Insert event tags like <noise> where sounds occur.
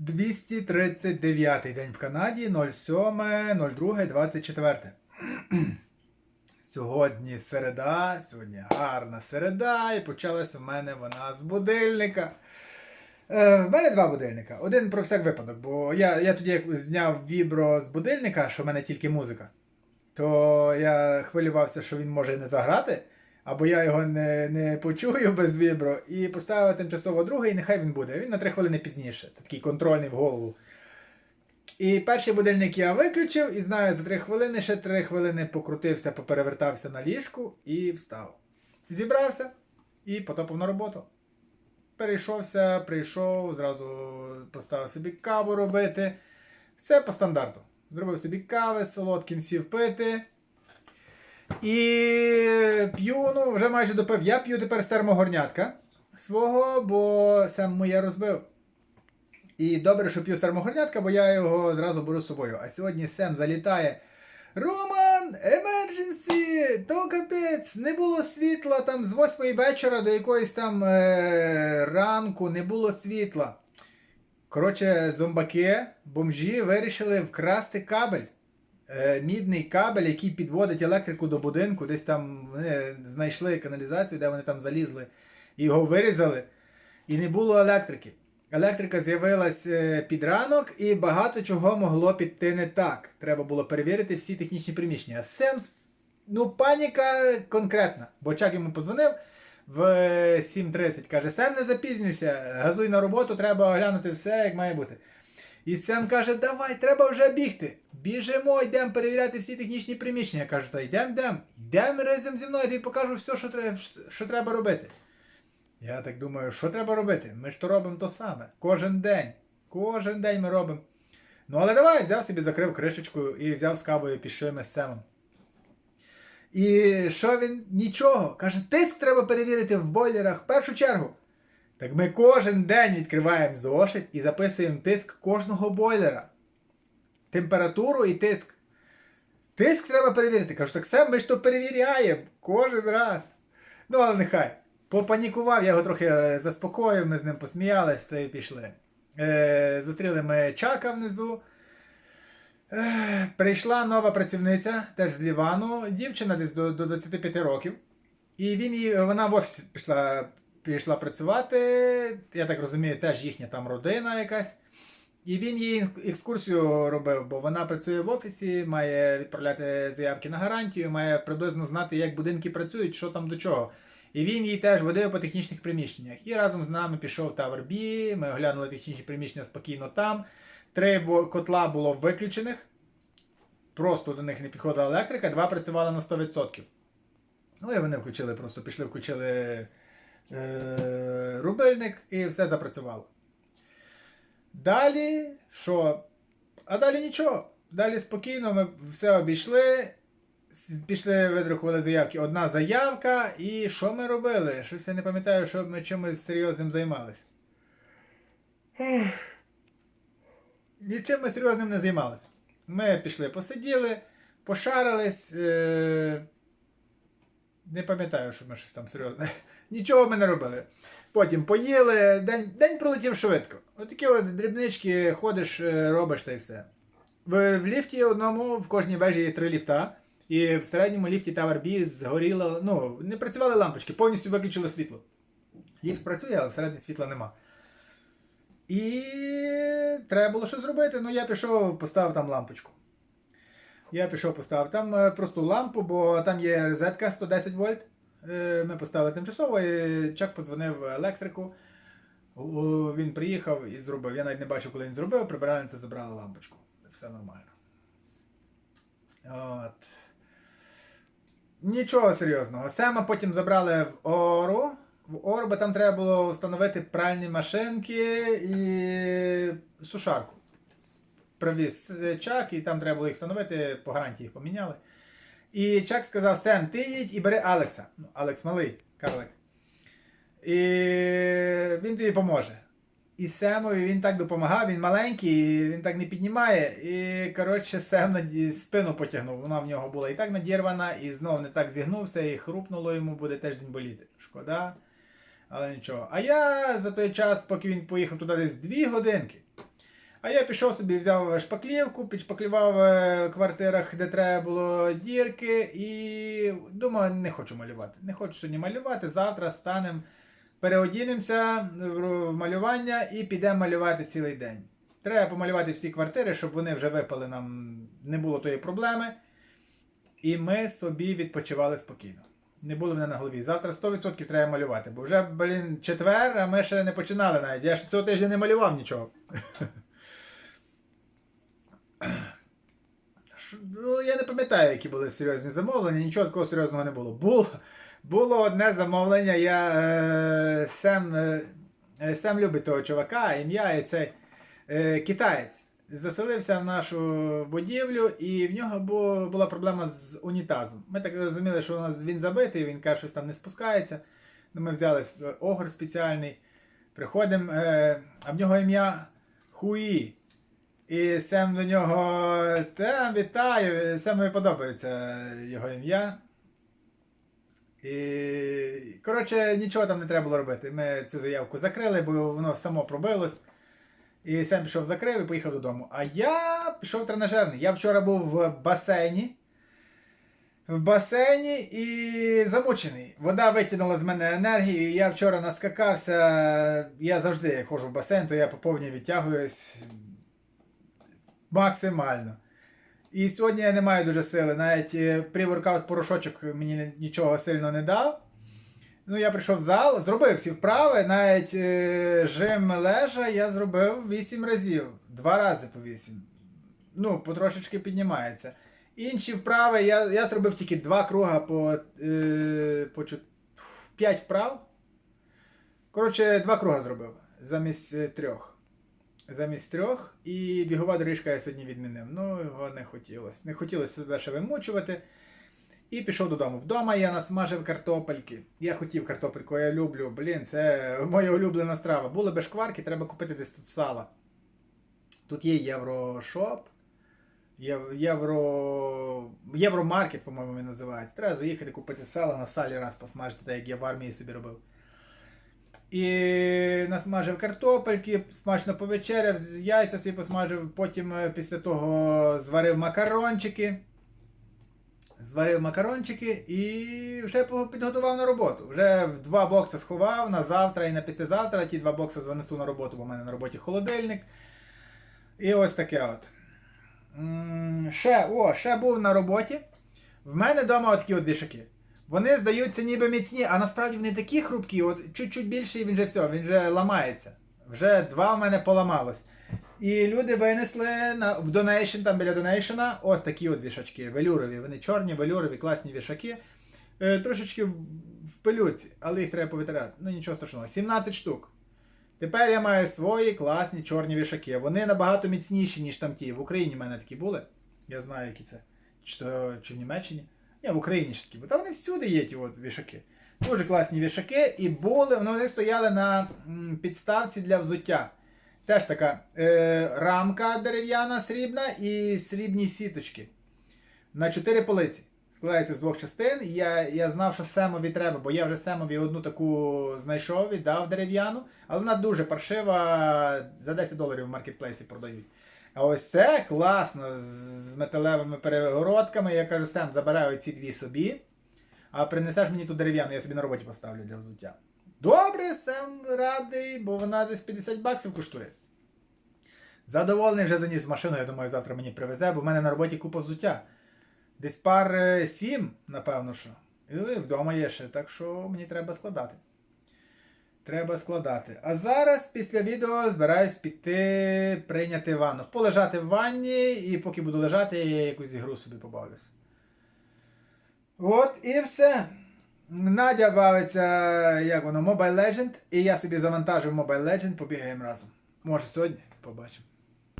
239 день в Канаді, 07.02.24. <clears throat> Сьогодні середа, сьогодні гарна середа, і почалася в мене вона з будильника. Е, в мене два будильника. Один про всяк випадок, бо я, я тоді як зняв вібро з будильника, що в мене тільки музика, то я хвилювався, що він може не заграти, або я його не, не почую без вібро, і поставив тимчасово другий, і нехай він буде. Він на 3 хвилини пізніше. Це такий контрольний в голову. І перший будильник я виключив, і знаю, за 3 хвилини ще 3 хвилини покрутився, поперевертався на ліжку і встав. Зібрався і потопав на роботу. Перейшовся, прийшов, зразу поставив собі каву робити. Все по стандарту. Зробив собі кави солодким сів пити. І п'ю, ну, вже майже допив. Я п'ю тепер з термогорнятка свого, бо сам моє розбив. І добре, що п'ю з термогорнятка, бо я його зразу беру з собою. А сьогодні Сем залітає. Роман, емердженсі! То капець, не було світла там з 8 вечора до якоїсь там е- ранку не було світла. Коротше, зомбаки, бомжі вирішили вкрасти кабель. Е, мідний кабель, який підводить електрику до будинку, десь там вони знайшли каналізацію, де вони там залізли, і його вирізали, і не було електрики. Електрика з'явилась е, під ранок, і багато чого могло піти не так. Треба було перевірити всі технічні приміщення. А Семс, ну, паніка конкретна. Бо Чак йому подзвонив в 7.30. Каже: Сем, не запізнюйся, газуй на роботу, треба оглянути все, як має бути. І Сем каже, давай, треба вже бігти. Біжимо, йдемо перевіряти всі технічні приміщення. Я кажу, та йдемо, йдемо, йдемо разом зі мною, я тобі покажу все, що треба, що треба робити. Я так думаю, що треба робити? Ми ж то робимо то саме. Кожен день. Кожен день ми робимо. Ну, але давай, взяв собі, закрив кришечку і взяв з кавою пішли з Семом. І що він? Нічого. Каже, тиск треба перевірити в бойлерах в першу чергу. Так ми кожен день відкриваємо зошит і записуємо тиск кожного бойлера. Температуру і тиск. Тиск треба перевірити. Кажу, так Сем, ми ж то перевіряємо кожен раз. Ну, але нехай. Попанікував, я його трохи е, заспокоїв, ми з ним посміялися і пішли. Е, зустріли ми Чака внизу. Е, прийшла нова працівниця, теж з Лівану, дівчина десь до, до 25 років. І він її, вона в офісі пішла, пішла працювати. Я так розумію, теж їхня там родина якась. І він їй екскурсію робив, бо вона працює в офісі, має відправляти заявки на гарантію, має приблизно знати, як будинки працюють, що там до чого. І він їй теж водив по технічних приміщеннях. І разом з нами пішов Tower B, ми оглянули технічні приміщення спокійно там. Три котла було виключених. Просто до них не підходила електрика, два працювали на 100%. Ну і вони включили, просто пішли, включили е- рубильник і все запрацювало. Далі, що? А далі нічого. Далі спокійно ми все обійшли. Пішли, видрукували заявки. Одна заявка, і що ми робили? Щось я не пам'ятаю, що ми чимось серйозним займалися. Нічим ми серйозним не займалися. Ми пішли, посиділи, пошарились. Е... Не пам'ятаю, що ми щось там серйозне. <laughs> Нічого ми не робили. Потім поїли, день, день пролетів швидко. Отакі от дрібнички ходиш, е, робиш та й все. В, в ліфті одному в кожній вежі є три ліфта. І в середньому ліфті Tower B згоріло, ну, не працювали лампочки, повністю виключили світло. Ліфт працює, але всередині світла нема. І треба було щось зробити. Ну, я пішов, поставив там лампочку. Я пішов, поставив там е, просту лампу, бо там є розетка 110 вольт. Е, Ми поставили тимчасово, і Чак подзвонив електрику. Він приїхав і зробив. Я навіть не бачив, коли він зробив, прибиральниця забрала лампочку. Все нормально. От. Нічого серйозного. Сема потім забрали в Ору. В Ору, бо там треба було встановити пральні машинки і сушарку. Привіз е, Чак, і там треба було їх встановити, по гарантії їх поміняли. І Чак сказав: Сем, ти їдь і бери Алекса. Ну, Алекс малий, карлик. І він тобі поможе. І Семові він так допомагав, він маленький, він так не піднімає. І, коротше, Сем наді- спину потягнув. Вона в нього була і так надірвана, і знов не так зігнувся, і хрупнуло йому буде теж день боліти. Шкода. Але нічого. А я за той час, поки він поїхав туди десь дві годинки. А я пішов собі, взяв шпаклівку, підшпаклював е, в квартирах, де треба було дірки, і думаю, не хочу малювати. Не хочу сьогодні малювати. Завтра станемо, переодінемося в малювання і підемо малювати цілий день. Треба помалювати всі квартири, щоб вони вже випали нам, не було тої проблеми. І ми собі відпочивали спокійно. Не було мене на голові. Завтра 100% треба малювати, бо вже, блін, четвер, а ми ще не починали навіть. Я ж цього тижня не малював нічого. <laughs> Ну, я не пам'ятаю, які були серйозні замовлення, нічого такого серйозного не було. Було, було одне замовлення, я е, Сем, е, е, Сем любить того чувака, ім'я і цей е, китаєць. Заселився в нашу будівлю, і в нього бу- була проблема з унітазом. Ми так розуміли, що у нас він забитий, він каже, щось там не спускається. Ну, ми взяли огр спеціальний. Приходимо, е, а в нього ім'я Хуї. І Сем до нього та, вітаю, Семові подобається його ім'я. І, коротше, нічого там не треба було робити. Ми цю заявку закрили, бо воно само пробилось. І Сем пішов закрив і поїхав додому. А я пішов в тренажерний. Я вчора був в басейні. В басейні і замучений. Вода витягнула з мене енергію. Я вчора наскакався. Я завжди як ходжу в басейн, то я по повній відтягуюсь максимально. І сьогодні я не маю дуже сили. Навіть е, pre-workout порошочок мені нічого сильно не дав. Ну, я прийшов в зал, зробив всі вправи, навіть е, жим лежа я зробив 8 разів. Два рази по 8. Ну, потрошечки піднімається. Інші вправи я, я зробив тільки два круга по, е, по 5 вправ. Коротше, два круга зробив замість е, трьох. Замість трьох. І бігова доріжка я сьогодні відмінив. Ну, його не хотілося. Не хотілося себе ще вимучувати. І пішов додому. Вдома я насмажив картопельки. Я хотів картопельку, я люблю. Блін, це моя улюблена страва. Були би шкварки, треба купити десь тут сала. Тут є Єврошоп. Євро. Євромаркет, по-моєму, він називається. Треба заїхати купити сало на салі раз посмажити, так як я в армії собі робив. І насмажив картопельки, смачно повечеряв, яйця собі посмажив, потім е, після того зварив макарончики. Зварив макарончики і вже підготував на роботу. Вже в два бокси сховав на завтра і на післязавтра. Ті два бокси занесу на роботу, бо в мене на роботі холодильник. І ось таке от. Ще, о, ще був на роботі. В мене вдома такі от вішаки. Вони здаються ніби міцні, а насправді вони такі хрупкі, от чуть-чуть більше, і він вже все, він вже ламається. Вже два в мене поламалось. І люди винесли на, в донейшн, там біля донейшена, ось такі от вішачки, велюрові. Вони чорні, велюрові, класні вішаки. Е, трошечки в, в пилюці, але їх треба повитирати. Ну нічого страшного. 17 штук. Тепер я маю свої класні чорні вішаки. Вони набагато міцніші, ніж там ті. В Україні в мене такі були. Я знаю, які це. Чи, чи в Німеччині. Ні, в Україні ще такі. Бо там вони всюди є ті от вішаки. Дуже класні вішаки. І були, вони стояли на підставці для взуття. Теж така е, рамка дерев'яна срібна і срібні сіточки. На чотири полиці. Складається з двох частин. Я, я знав, що Семові треба, бо я вже Семові одну таку знайшов і дав дерев'яну, але вона дуже паршива, за 10 доларів в маркетплейсі продають. А ось це класно з металевими перегородками. Я кажу, Сем, забираю ці дві собі, а принесеш мені ту дерев'яну, я собі на роботі поставлю для взуття. Добре, Сем радий, бо вона десь 50 баксів коштує. Задоволений вже заніс машину, я думаю, завтра мені привезе, бо в мене на роботі купа взуття. Десь пар е, сім, напевно, що. І вдома є ще, так що мені треба складати. Треба складати. А зараз після відео збираюсь піти прийняти ванну. Полежати в ванні, і поки буду лежати, я якусь ігру собі побавлюся. От і все. Надя бавиться, як воно, Mobile Legend, і я собі завантажив Mobile Legend, побігаємо разом. Може сьогодні, побачимо.